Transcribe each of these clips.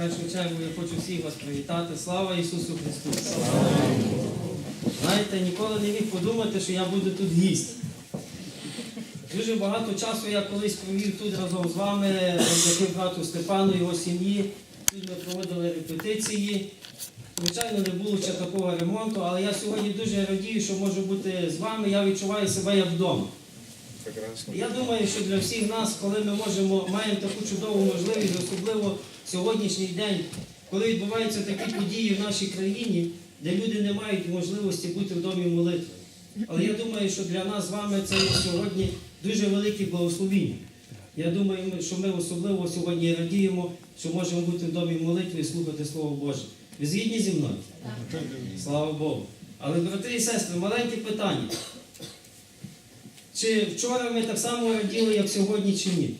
першу чергу я хочу всіх вас привітати. Слава Ісусу Христу! Знаєте, ніколи не міг подумати, що я буду тут гість. Дуже багато часу я колись провів тут разом з вами, завдяки брату Степану, його сім'ї. Тут ми проводили репетиції. Звичайно, не було ще такого ремонту, але я сьогодні дуже радію, що можу бути з вами. Я відчуваю себе як вдома. Я думаю, що для всіх нас, коли ми можемо, маємо таку чудову можливість, особливо сьогоднішній день, коли відбуваються такі події в нашій країні, де люди не мають можливості бути в домі молитви. Але я думаю, що для нас з вами це сьогодні дуже велике благословіння. Я думаю, що ми особливо сьогодні радіємо, що можемо бути в домі молитви і слухати Слово Боже. Ви згідні зі мною? Слава Богу. Але, брати і сестри, маленьке питання. Чи вчора ми так само раділи, як сьогодні, чи ні?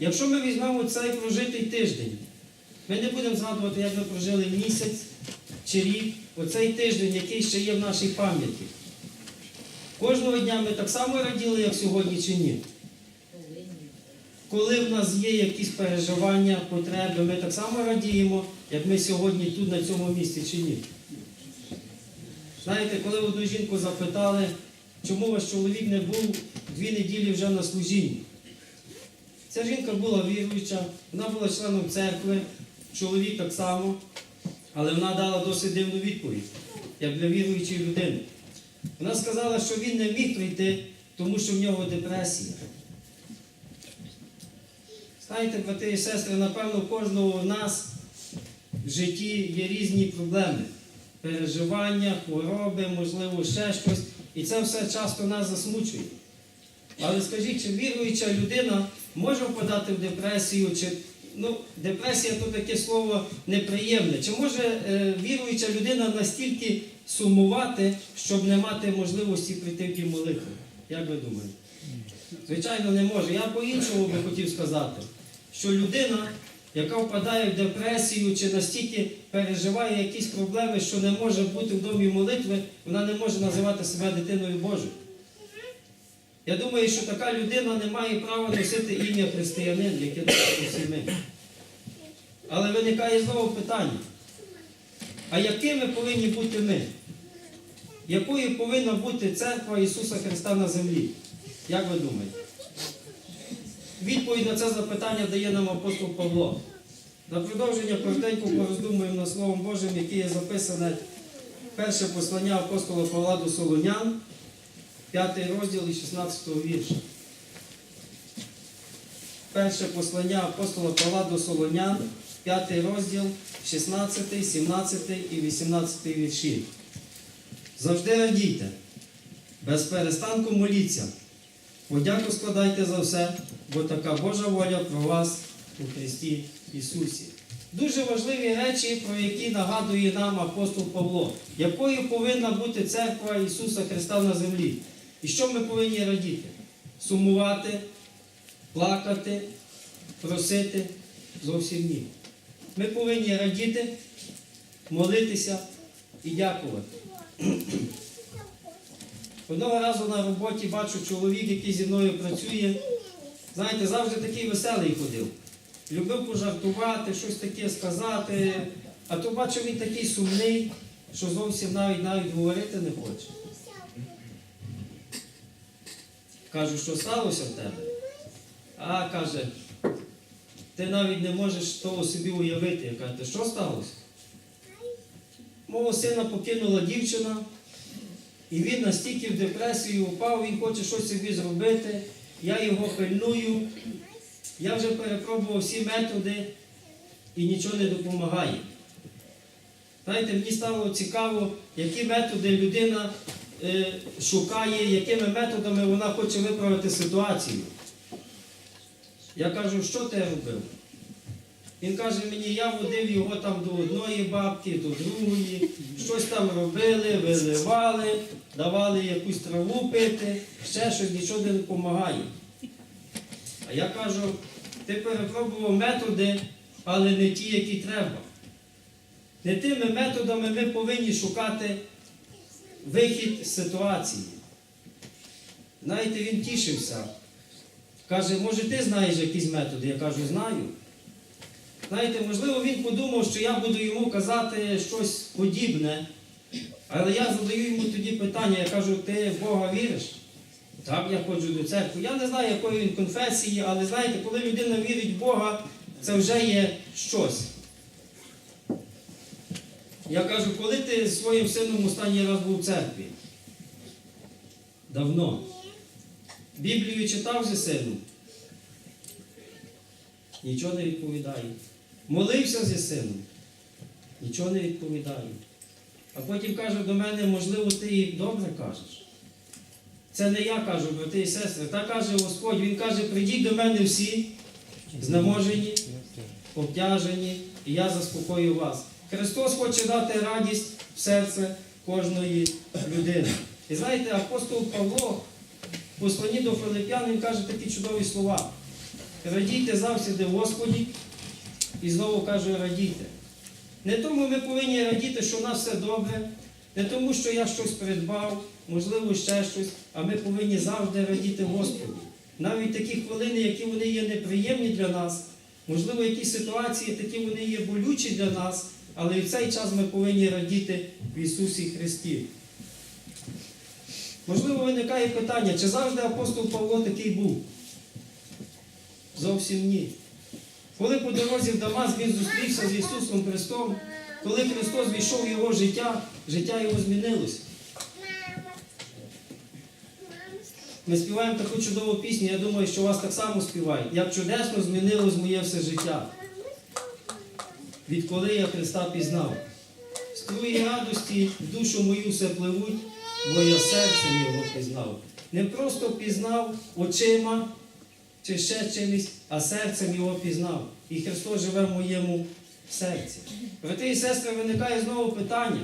Якщо ми візьмемо цей прожитий тиждень, ми не будемо згадувати, як ми прожили місяць чи рік, оцей тиждень, який ще є в нашій пам'яті. Кожного дня ми так само раділи, як сьогодні, чи ні? Коли в нас є якісь переживання, потреби, ми так само радіємо, як ми сьогодні тут, на цьому місці, чи ні? Знаєте, коли одну жінку запитали, чому ваш чоловік не був дві неділі вже на служінні. Ця жінка була віруюча, вона була членом церкви, чоловік так само, але вона дала досить дивну відповідь, як для віруючої людини. Вона сказала, що він не міг прийти, тому що в нього депресія. Знаєте, брати і сестри, напевно, кожного з нас в житті є різні проблеми. Переживання, хвороби, можливо, ще щось. І це все часто нас засмучує. Але скажіть, чи віруюча людина може впадати в депресію? Чи, ну, депресія то таке слово неприємне. Чи може е, віруюча людина настільки сумувати, щоб не мати можливості прийти в ті молитви? Як ви думаєте? Звичайно, не може. Я по-іншому би хотів сказати, що людина, яка впадає в депресію чи настільки переживає якісь проблеми, що не може бути в домі молитви, вона не може називати себе дитиною Божою. Я думаю, що така людина не має права носити ім'я християнин, яке носимо всі ми. Але виникає знову питання: а якими повинні бути ми? Якою повинна бути церква Ісуса Христа на землі? Як ви думаєте? Відповідь на це запитання дає нам апостол Павло. На продовження коротенько пороздумуємо над Словом Божим, яке є записане перше послання апостола Павла до Солонян, 5 розділ і 16 вірша. Перше послання апостола Павла до Солонян, 5 розділ, 16, 17 і 18 вірші. Завжди радійте, без перестанку моліться. Подяку складайте за все, бо така Божа воля про вас у Христі Ісусі. Дуже важливі речі, про які нагадує нам апостол Павло, якою повинна бути церква Ісуса Христа на землі. І що ми повинні радіти? Сумувати, плакати, просити зовсім ні. Ми повинні радіти, молитися і дякувати. Одного разу на роботі бачу чоловік, який зі мною працює. Знаєте, завжди такий веселий ходив. Любив пожартувати, щось таке сказати. А то бачу, він такий сумний, що зовсім навіть навіть говорити не хоче. Кажу, що сталося в тебе? А каже, ти навіть не можеш того собі уявити. Я кажу, що сталося? Мого сина покинула дівчина, і він настільки в депресію впав, він хоче щось собі зробити. Я його пильную. Я вже перепробував всі методи і нічого не допомагає. Знаєте, мені стало цікаво, які методи людина шукає, якими методами вона хоче виправити ситуацію. Я кажу, що ти робив? Він каже мені, я водив його там до одної бабки, до другої, щось там робили, виливали, давали якусь траву пити, ще щось нічого не допомагає. А я кажу, ти перепробував методи, але не ті, які треба. Не тими методами ми повинні шукати вихід з ситуації. Знаєте, він тішився. Каже, може, ти знаєш якісь методи? Я кажу, знаю. Знаєте, можливо, він подумав, що я буду йому казати щось подібне. Але я задаю йому тоді питання, я кажу, ти в Бога віриш? Так, я ходжу до церкви. Я не знаю, якої він конфесії, але знаєте, коли людина вірить в Бога, це вже є щось. Я кажу, коли ти зі своїм сином останній раз був в церкві? Давно. Біблію читав зі сином? Нічого не відповідає. Молився зі сином? Нічого не відповідає. А потім каже до мене, можливо, ти і добре кажеш. Це не я кажу, брати і сестри. Так каже Господь. Він каже, прийдіть до мене всі, знеможені, обтяжені, і я заспокою вас. Христос хоче дати радість в серце кожної людини. І знаєте, апостол Павло в посланні до Филип'ян він каже такі чудові слова. Радійте завжди в Господі, і знову кажу, радійте. Не тому ми повинні радіти, що у нас все добре, не тому, що я щось придбав, можливо, ще щось, а ми повинні завжди радіти Господу. Навіть такі хвилини, які вони є неприємні для нас, можливо, якісь ситуації, такі вони є болючі для нас, але і в цей час ми повинні радіти в Ісусі Христі. Можливо, виникає питання, чи завжди апостол Павло такий був? Зовсім ні. Коли по дорозі в Дамас він зустрівся з Ісусом Христом, коли Христос війшов в його життя, життя його змінилося. Ми співаємо таку чудову пісню, я думаю, що вас так само співають. Як чудесно змінилось моє все життя. Відколи я Христа пізнав. Струї радості в душу мою все пливуть, бо я серцем його пізнав. Не просто пізнав очима чи ще чимось, а серцем його пізнав. І Христос живе в моєму серці. Брати і сестри, виникає знову питання.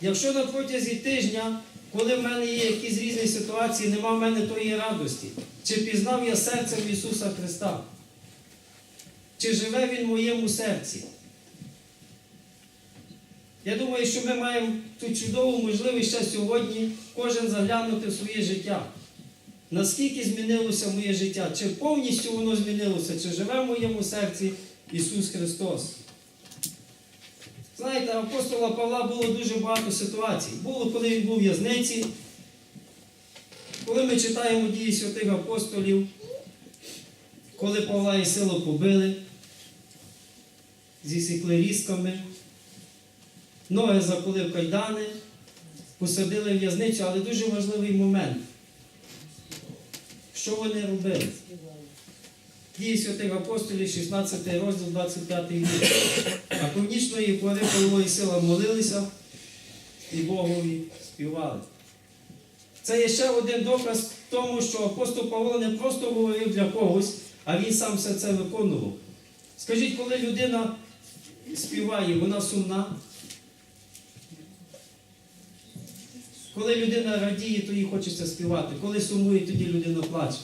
Якщо на протязі тижня, коли в мене є якісь різні ситуації, нема в мене тої радості, чи пізнав я серцем Ісуса Христа? Чи живе Він в моєму серці? Я думаю, що ми маємо ту чудову можливість ще сьогодні кожен заглянути в своє життя. Наскільки змінилося моє життя? Чи повністю воно змінилося, чи живе в моєму серці Ісус Христос? Знаєте, апостола Павла було дуже багато ситуацій. Було, коли він був в в'язниці, коли ми читаємо дії святих апостолів, коли Павла і Силу побили, зісікли різками, ноги закули в кайдани, посадили в в'язницю, але дуже важливий момент. Що вони робили? Дії святих апостолів, 16 розділ, 25 вірш. А північної пори і сила молилися і Богові співали. Це є ще один доказ тому, що апостол Павло не просто говорив для когось, а він сам все це виконував. Скажіть, коли людина співає, вона сумна. Коли людина радіє, то їй хочеться співати. Коли сумує, тоді людина плаче.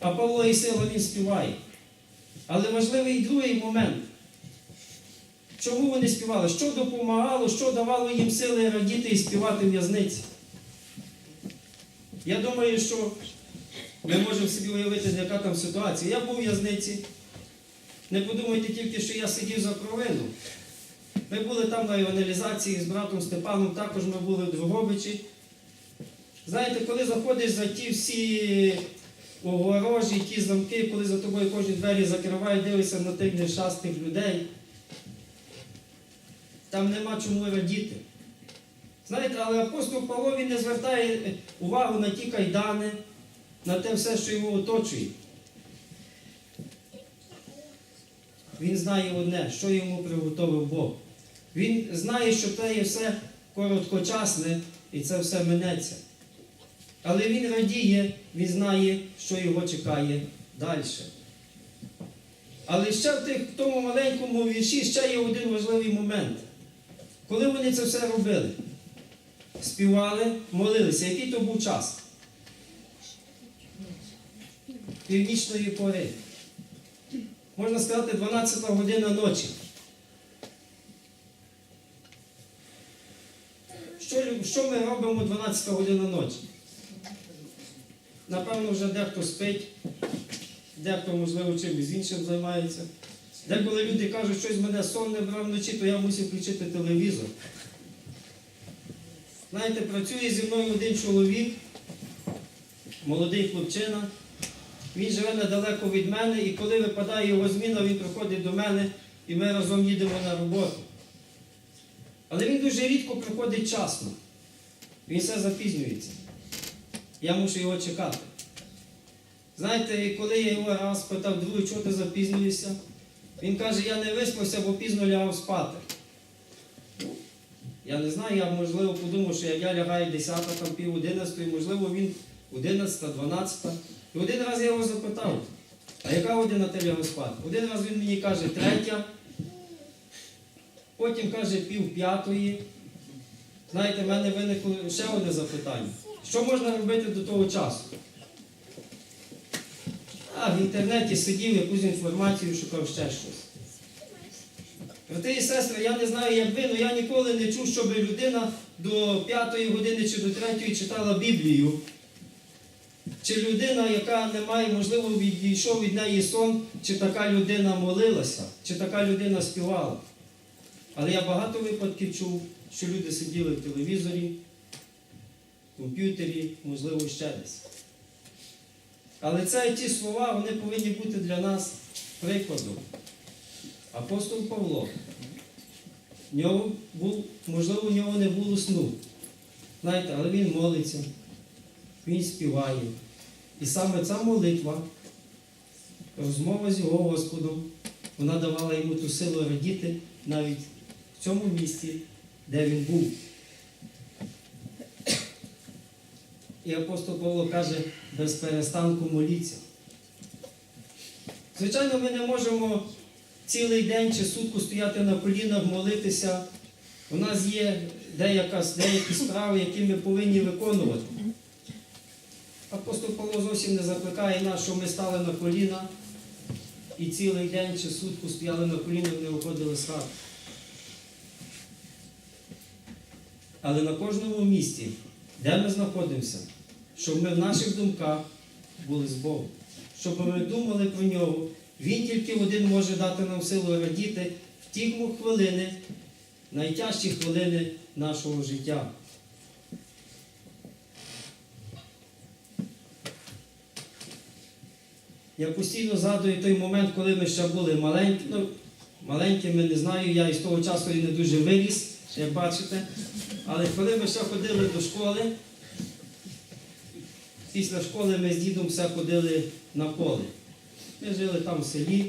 А Павло і Сила він співає. Але важливий і другий момент. Чому вони співали? Що допомагало, що давало їм сили радіти і співати в'язниці? Я думаю, що ми можемо собі уявити, яка там ситуація. Я був у в'язниці. Не подумайте тільки, що я сидів за провину. Ми були там на евангелізації з братом Степаном, також ми були в Дрогобичі. Знаєте, коли заходиш за ті всі огорожі, ті замки, коли за тобою кожні двері закривають, дивишся на тих нещасних людей, там нема чому радіти. Знаєте, але апостол Павло він не звертає увагу на ті кайдани, на те все, що його оточує. Він знає одне, що йому приготовив Бог. Він знає, що це є все короткочасне і це все минеться. Але він радіє, він знає, що його чекає далі. Але ще в, в тому маленькому вірші ще є один важливий момент. Коли вони це все робили, співали, молилися, який то був час? Північної пори. Можна сказати, 12 година ночі. Що, що ми робимо 12 година ночі? Напевно, вже дехто спить, дехто, можливо, чимось іншим займається. Деколи люди кажуть, щось мене сон не брав вночі, то я мусив включити телевізор. Знаєте, працює зі мною один чоловік, молодий хлопчина. Він живе недалеко від мене, і коли випадає його зміна, він приходить до мене і ми разом їдемо на роботу. Але він дуже рідко приходить вчасно. Він все запізнюється. Я мушу його чекати. Знаєте, коли я його раз питав, другий, чого ти запізнюєшся? Він каже, я не виспався, бо пізно лягав спати. Ну, Я не знаю, я можливо подумав, що як я лягаю 10, там пів 11, можливо, він 11, 12. І один раз я його запитав, а яка година ти лягав? Один раз він мені каже, третя, потім каже пів п'ятої. Знаєте, в мене виникло ще одне запитання. Що можна робити до того часу? А, в інтернеті сидів, якусь інформацію шукав ще щось. Брати і сестри, я не знаю, як ви, але я ніколи не чув, щоб людина до п'ятої години чи до третьої читала Біблію. Чи людина, яка не має, можливо, відійшов від неї сон, чи така людина молилася, чи така людина співала. Але я багато випадків чув, що люди сиділи в телевізорі, в комп'ютері, можливо, ще десь. Але це ті слова, вони повинні бути для нас прикладом. Апостол Павло, в нього був, можливо, у нього не було сну. Знаєте, але він молиться, він співає. І саме ця молитва, розмова з його Господом, вона давала йому ту силу радіти навіть в цьому місці, де він був. І апостол Павло каже, без перестанку моліться. Звичайно, ми не можемо цілий день чи сутку стояти на колінах, молитися. У нас є деякі справи, які ми повинні виконувати. Апостол Павло зовсім не закликає нас, що ми стали на коліна і цілий день чи сутку стояли на колінах, не виходили з хати. Але на кожному місці, де ми знаходимося, щоб ми в наших думках були з Богом, щоб ми думали про нього. Він тільки один може дати нам силу радіти в ті хвилини, найтяжчі хвилини нашого життя. Я постійно згадую той момент, коли ми ще були маленькі. Ну, маленькими не знаю, я із того часу і не дуже виріс, як бачите. Але коли ми ще ходили до школи, після школи ми з дідом все ходили на поле. Ми жили там в селі,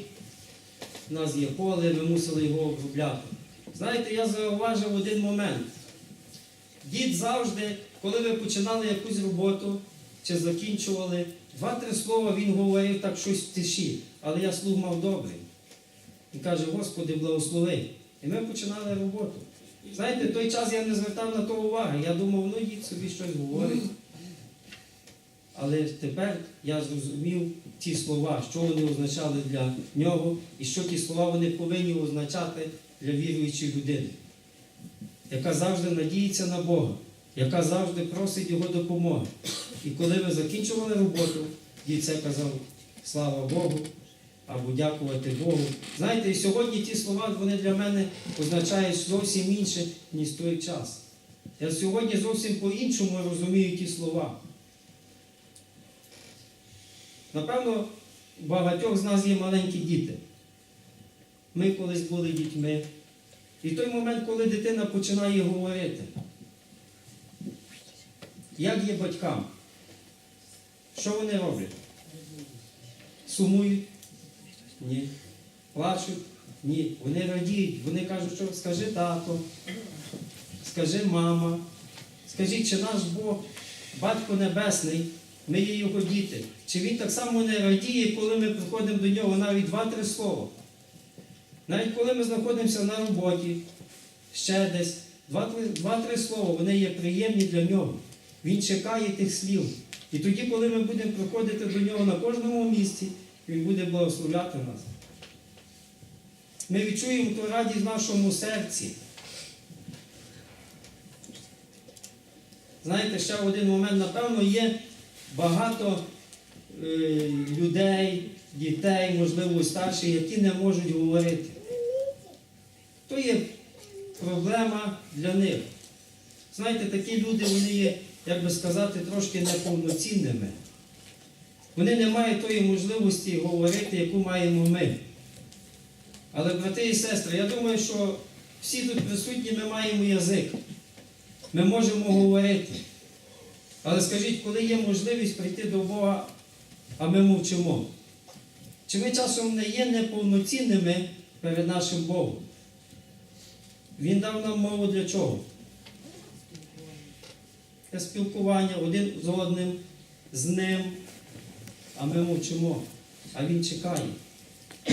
у нас є поле, ми мусили його обробляти. Знаєте, я зауважив один момент. Дід завжди, коли ви починали якусь роботу чи закінчували, два-три слова він говорив так щось в тиші, але я слух мав добрий. Він каже, Господи, благослови. І ми починали роботу. Знаєте, той час я не звертав на то уваги. Я думав, ну дід собі щось говорить. Але тепер я зрозумів ті слова, що вони означали для нього, і що ті слова вони повинні означати для віруючої людини, яка завжди надіється на Бога, яка завжди просить Його допомоги. І коли ви закінчували роботу, дідця казав слава Богу або дякувати Богу. Знаєте, і сьогодні ті слова вони для мене означають зовсім інше, ніж той час. Я сьогодні зовсім по-іншому розумію ті слова. Напевно, у багатьох з нас є маленькі діти. Ми колись були дітьми. І той момент, коли дитина починає говорити, як є батькам? Що вони роблять? Сумують? Ні. Плачуть? Ні. Вони радіють, вони кажуть, що скажи тато, скажи мама, скажіть, чи наш Бог, Батько Небесний, ми є його діти. Чи він так само не радіє, коли ми приходимо до нього навіть два-три слова? Навіть коли ми знаходимося на роботі, ще десь, два-три слова, вони є приємні для нього. Він чекає тих слів. І тоді, коли ми будемо приходити до нього на кожному місці, він буде благословляти нас. Ми відчуємо ту радість в нашому серці. Знаєте, ще один момент, напевно, є багато е, людей, дітей, можливо, і старші, які не можуть говорити. То є проблема для них. Знаєте, такі люди, вони є, як би сказати, трошки неповноцінними. Вони не мають тої можливості говорити, яку маємо ми. Але, брати і сестри, я думаю, що всі тут присутні ми маємо язик. Ми можемо говорити. Але скажіть, коли є можливість прийти до Бога, а ми мовчимо? Чи ми часом не є неповноцінними перед нашим Богом? Він дав нам мову для чого? Спілкування один з одним, з ним, а ми мовчимо, а він чекає.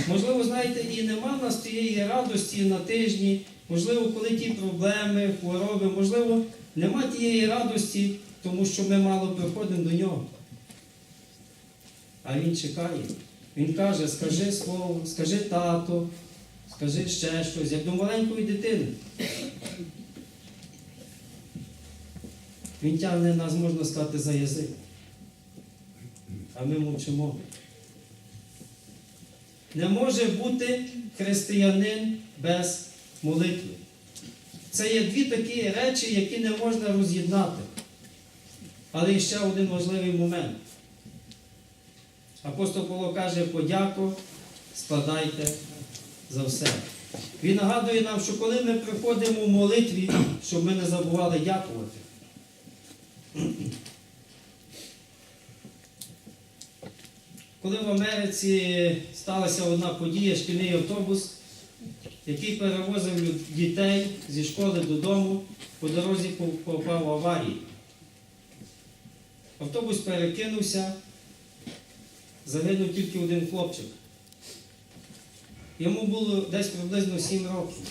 Можливо, знаєте, і нема в нас тієї радості на тижні, можливо, коли ті проблеми, хвороби, можливо, нема тієї радості, тому що ми мало приходимо до нього. А він чекає. Він каже, скажи слово, скажи тато, скажи ще щось, як до маленької дитини. Він тягне нас, можна сказати, за язик. А ми мовчимо. Не може бути християнин без молитви. Це є дві такі речі, які не можна роз'єднати. Але ще один важливий момент. Апостол Павло каже, подяку складайте за все. Він нагадує нам, що коли ми приходимо в молитві, щоб ми не забували дякувати. Коли в Америці сталася одна подія, шкільний автобус, який перевозив дітей зі школи додому, по дорозі попав в аварію. Автобус перекинувся, загинув тільки один хлопчик. Йому було десь приблизно 7 років.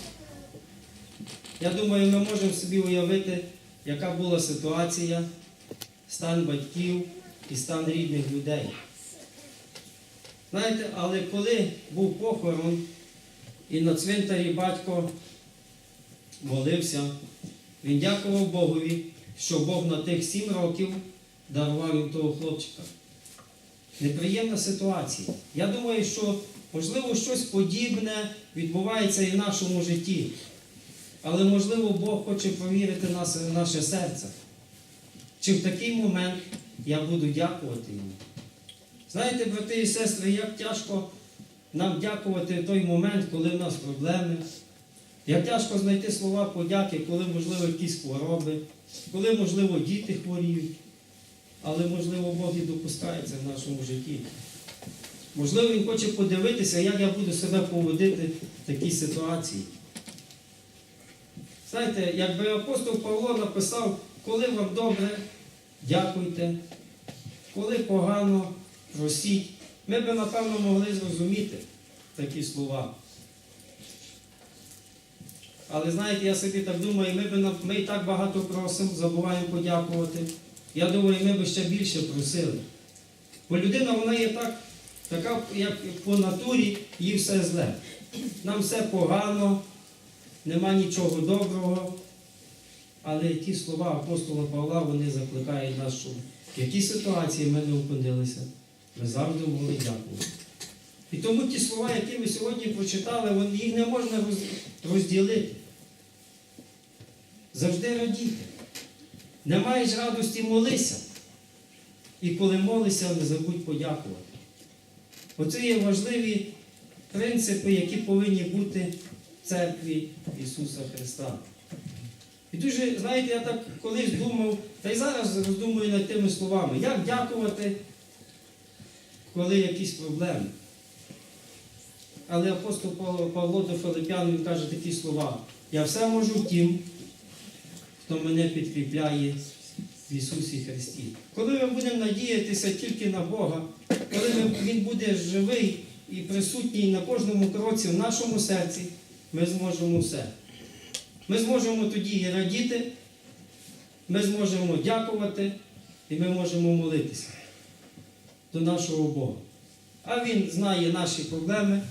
Я думаю, ми можемо собі уявити, яка була ситуація, стан батьків і стан рідних людей. Знаєте, але коли був похорон, і на цвинтарі батько молився, він дякував Богові, що Бог на тих сім років дарував їм того хлопчика. Неприємна ситуація. Я думаю, що можливо щось подібне відбувається і в нашому житті. Але можливо Бог хоче провірити нас, наше серце. Чи в такий момент я буду дякувати йому? Знаєте, брати і сестри, як тяжко нам дякувати в той момент, коли в нас проблеми. Як тяжко знайти слова подяки, коли, можливо, якісь хвороби, коли, можливо, діти хворіють, але, можливо, Бог і допускається в нашому житті. Можливо, Він хоче подивитися, як я буду себе поводити в такій ситуації. Знаєте, якби апостол Павло написав, коли вам добре, дякуйте, коли погано, просіть, ми б, напевно, могли зрозуміти такі слова. Але знаєте, я собі так думаю, ми, б, ми і так багато просимо, забуваємо подякувати. Я думаю, ми б ще більше просили. Бо людина, вона є так, така, як по натурі, їй все зле. Нам все погано, нема нічого доброго. Але ті слова апостола Павла, вони закликають нас, що в якій ситуації ми не опинилися, ми завжди могли дякувати. І тому ті слова, які ви сьогодні прочитали, їх не можна розділити. Завжди радійте. Не маєш радості, молися. І коли молишся, не забудь подякувати. Оце є важливі принципи, які повинні бути церкві Ісуса Христа. І дуже, знаєте, я так колись думав, та й зараз роздумую над тими словами, як дякувати, коли якісь проблеми. Але апостол Павло, до Филиппян, він каже такі слова: Я все можу тим, хто мене підкріпляє в Ісусі Христі. Коли ми будемо надіятися тільки на Бога, коли Він буде живий і присутній на кожному кроці в нашому серці, ми зможемо все. Ми зможемо тоді і радіти, ми зможемо дякувати і ми можемо молитися до нашого Бога. А Він знає наші проблеми,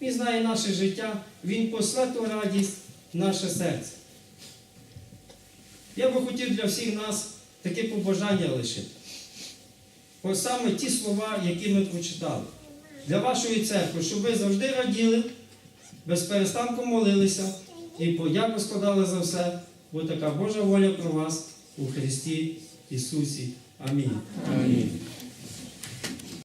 Він знає наше життя, Він после ту радість в наше серце. Я би хотів для всіх нас таке побажання лишити. Ось саме ті слова, які ми прочитали. для вашої церкви, щоб ви завжди раділи, без перестанку молилися і подяку складали за все, бо така Божа воля про вас у Христі Ісусі. Амінь. Амінь.